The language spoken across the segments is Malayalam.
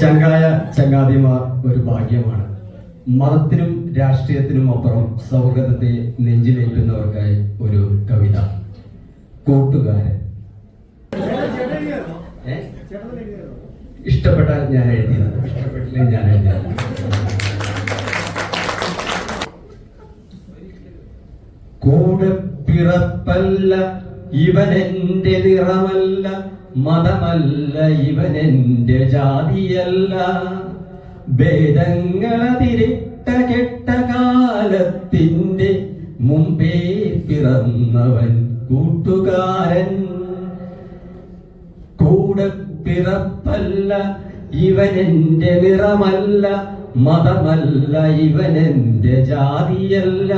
ചങ്കായ ചങ്ങാതിമാർ ഒരു ഭാഗ്യമാണ്. മതത്തിനും രാഷ്ട്രീയത്തിനും അപ്പുറം സൗഹൃദത്തെ നെഞ്ചിലേറ്റുന്നവർക്കായി ഒരു കവിത. കൂട്ടുകാരൻ? ഇഷ്ടപ്പെട്ടാൽ ഞാൻ എഴുതിയത്. ഇഷ്ടപ്പെട്ടില്ല ഞാൻ എഴുതിയത്. കൂടെ പിറപ്പല്ല ഇവനെന്റെ നിറമല്ല മതമല്ല ഇവനെന്റെ ജാതിയല്ല. ഭേദങ്ങളതിരിട്ട കെട്ട കാലത്തിന്റെ മുമ്പേ പിറന്നവൻ കൂട്ടുകാരൻ. കൂടെ പിറപ്പല്ല ഇവനെന്റെ നിറമല്ല മതമല്ല ഇവനെന്റെ ജാതിയല്ല.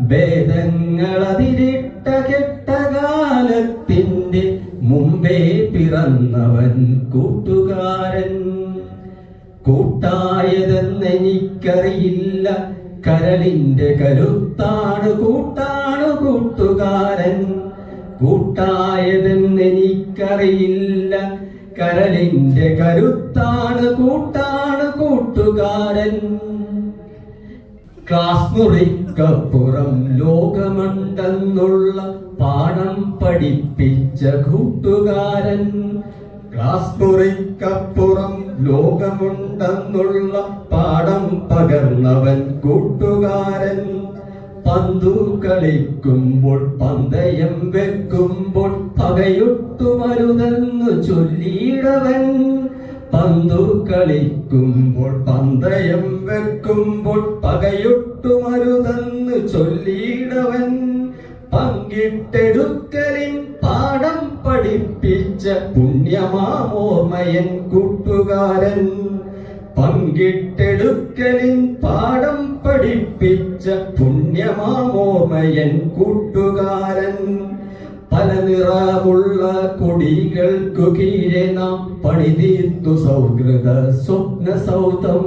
ഭേദങ്ങളതിരിട്ട കെട്ടകാലത്തിന്റെ പിറന്നവൻ കൂട്ടുകാരൻ. കൂട്ടായതെന്നെനിക്കറിയില്ല. കരളിന്റെ കരുത്താണ് കൂട്ടാണ് കൂട്ടുകാരൻ. കൂട്ടായതെന്നെനിക്കറിയില്ല. കരളിന്റെ കരുത്താണ് കൂട്ടാണ് കൂട്ടുകാരൻ. ക്ലാസ് മുറിക്കപ്പുറം ലോകമുണ്ടെന്നുള്ള പാഠം പഠിപ്പിച്ച കൂട്ടുകാരൻ. ക്ലാസ് മുറിക്കപ്പുറം ലോകമുണ്ടെന്നുള്ള പാഠം പകർന്നവൻ കൂട്ടുകാരൻ. പന്തു കളിക്കുമ്പോൾ പന്തയം വെക്കുമ്പോൾ പകയൊട്ടുമരുതെന്ന് ചൊല്ലിയിടവൻ. പന്തു കളിക്കുമ്പോൾ പന്തയം വെക്കുമ്പോൾ പകയൊട്ടുമരുതെന്ന് ചൊല്ലിയിടവൻ പങ്കിട്ടെടുക്കലിൻ പാഠം പഠിപ്പിച്ച പുണ്യമാമോർമയൻ കൂട്ടുകാരൻ പങ്കിട്ടെടുക്കലിൻ പാഠം പഠിപ്പിച്ച പുണ്യമാമോർമയൻ കൂട്ടുകാരൻ പല നിറമുള്ള കൊടികൾക്കു കീഴെ നാം പണിതീർത്തു സൗഹൃദ സ്വപ്ന സൗധം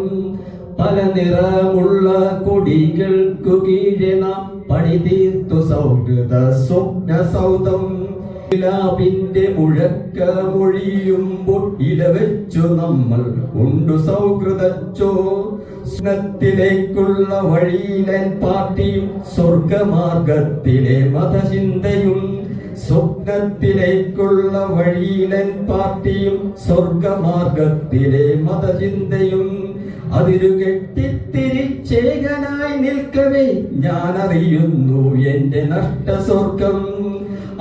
പല നിറമുള്ള കൊടികൾക്കു കീഴെ നാം പണിതീർത്തു സൗഹൃദ സ്വപ്ന സൗധം ിന്റെ മുഴക്ക മൊഴിയുമ്പോൾ ഇടവെച്ചു നമ്മൾ ഉണ്ടു സൗഹൃദച്ചോ സ്നത്തിലേക്കുള്ള വഴിയിലൻ പാർട്ടിയും സ്വർഗമാർഗത്തിലെ മതചിന്തയും സ്വപ്നത്തിലേക്കുള്ള വഴിയിലൻ പാർട്ടിയും സ്വർഗമാർഗത്തിലെ മതചിന്തയും അതിരു കെട്ടിത്തിരിച്ചേകനായി നിൽക്കവേ. ഞാൻ അറിയുന്നു എന്റെ നഷ്ട സ്വർഗം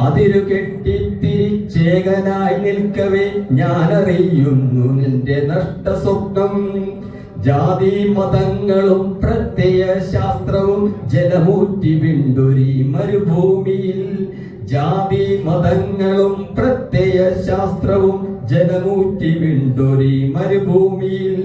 അതിരു കെട്ടിത്തിരിച്ചേകനായി നിൽക്കവേ. ഞാൻ അറിയുന്നു നിന്റെ നഷ്ടസ്വപ്നം ജാതി മതങ്ങളും പ്രത്യയ ശാസ്ത്രവും ജലമൂറ്റി പിന്തുരി മരുഭൂമിയിൽ. ജാതി മതങ്ങളും പ്രത്യയ ശാസ്ത്രവും ജലമൂറ്റി വിണ്ടൊരി മരുഭൂമിയിൽ.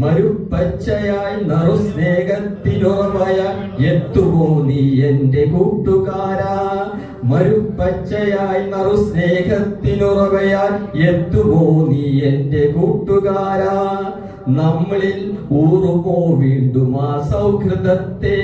മരുപ്പച്ചയായി നറുസ്നേഹത്തിനുറവയ എത്തുമോ നീ എന്റെ കൂട്ടുകാരാ? മരുപ്പച്ചയായി നറുസ്നേഹത്തിനുറവയാൽ എത്തുമോ നീ എന്റെ കൂട്ടുകാരാ? നമ്മളിൽ ഊറുമോ വീണ്ടും ആ സൗഹൃദത്തെ?